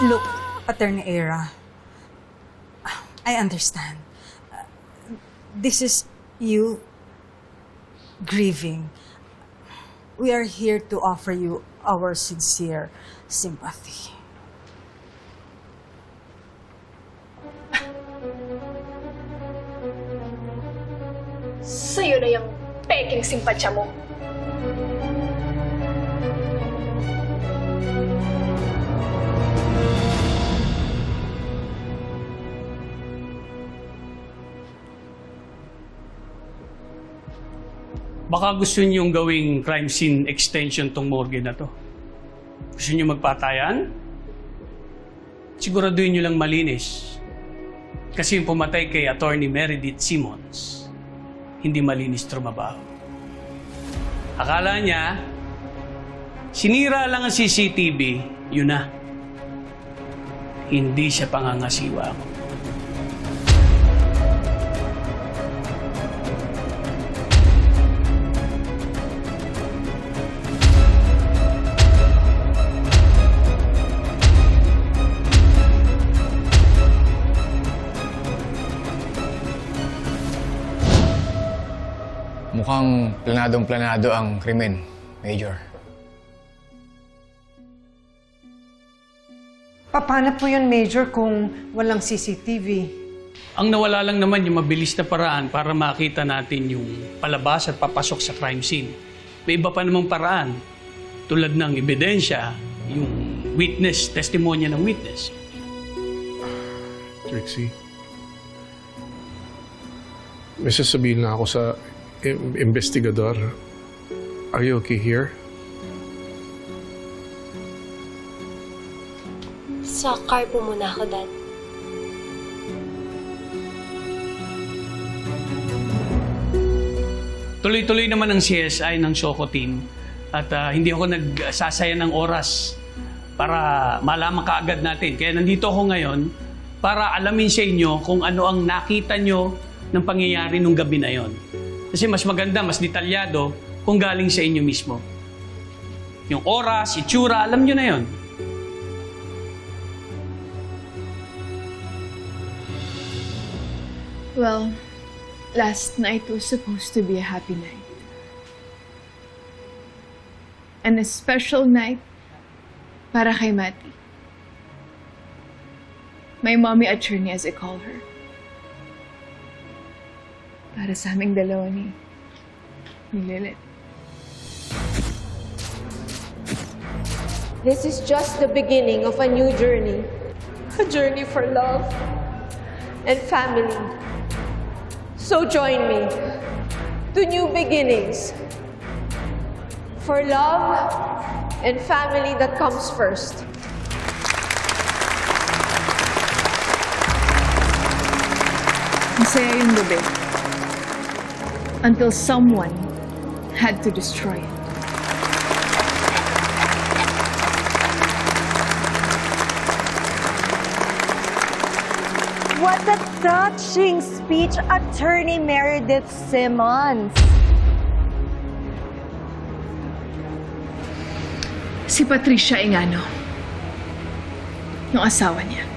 Look, Attorney Era, I understand. This is you grieving. We are here to offer you our sincere sympathy. Sa'yo na yung peking simpatsya mo. Baka gusto niyong gawing crime scene extension tong morgue na to. Gusto niyo magpatayan? Siguraduhin niyo lang malinis. Kasi yung pumatay kay Attorney Meredith Simmons, hindi malinis trumabaho. Akala niya, sinira lang ang CCTV, yun na. Hindi siya pangangasiwa mo. Mukhang planadong planado ang krimen, Major. Paano po yun, Major, kung walang CCTV? Ang nawala lang naman yung mabilis na paraan para makita natin yung palabas at papasok sa crime scene. May iba pa namang paraan tulad ng ebidensya, yung witness, testimonya ng witness. Trixie. May sasabihin na ako sa investigador. Are you okay here? Sa car po muna ako, Dad. Tuloy-tuloy naman ang CSI ng Shoko team at ah, hindi ako nagsasaya ng oras para malaman kaagad natin. Kaya nandito ako ngayon para alamin sa inyo kung ano ang nakita nyo ng pangyayari nung gabi na yon. Kasi mas maganda, mas detalyado kung galing sa inyo mismo. Yung oras, itsura, alam nyo na yon. Well, last night was supposed to be a happy night. And a special night para kay Mati. My mommy attorney as I call her. Para sa aming dalawa ni, ni Lilith. This is just the beginning of a new journey. A journey for love and family. So join me to new beginnings. For love and family that comes first. Masaya yung gabi. Until someone had to destroy it. What a touching speech, Attorney Meredith Simmons. Si Patricia Ingano. Yung asawa niya.